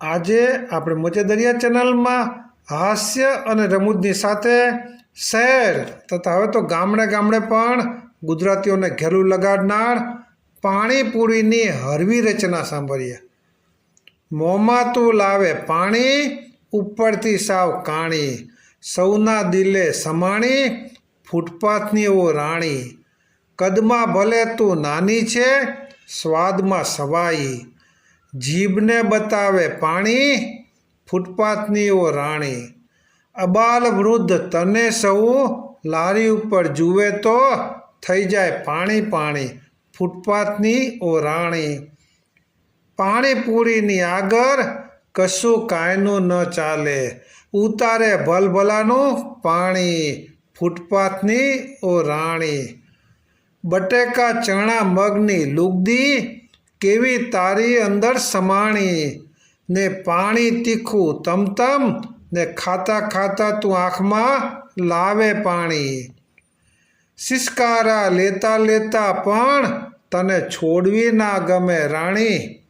આજે આપણે મોચે દરિયા ચેનલમાં હાસ્ય અને રમૂજની સાથે શહેર તથા હવે તો ગામડે ગામડે પણ ગુજરાતીઓને ઘેલું લગાડનાર પાણીપુરીની હરવી રચના સાંભળીએ. મોંમાં તું લાવે પાણી, ઉપરથી સાવ કાણી. સૌના દિલે સમાણી, ફૂટપાથની ઓ રાણી. કદમાં ભલે તું નાની છે, સ્વાદમાં સવાઈ. જીભને બતાવે, પાણી, ફૂટપાથની ઓ રાણી, અબાલ વૃદ્ધ તને સૌ લારી ઉપર જુએ તો થઈ જાય પાણી પાણી, ફૂટપાથની ઓ રાણી. પાણીપુરીની આગળ કશું કાયનું ન ચાલે. ઉતારે ભલભલાનું પાણી, ફૂટપાથની ઓ રાણી. બટેકા, ચણા, મગની લુગદી કેવી તારી અંદર સમાણી? ને પાણી તીખું તમતમ? ને ખાતા ખાતા તું આંખમાં લાવે પાણી. સિસકારા લેતા લેતા પણ તને છોડવી ના ગમે રાણી.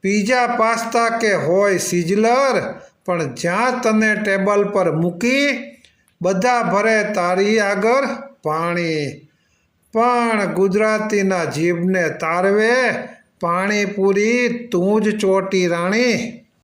પીઝા, પાસ્તા કે હોય સિઝલર, પણ જ્યાં તને ટેબલ પર મૂકી, બધા ભરે તારી આગળ પાણી. પણ ગુજરાતીના જીભને તારવે પાણીપુરી તું જ ચોટી રાણી.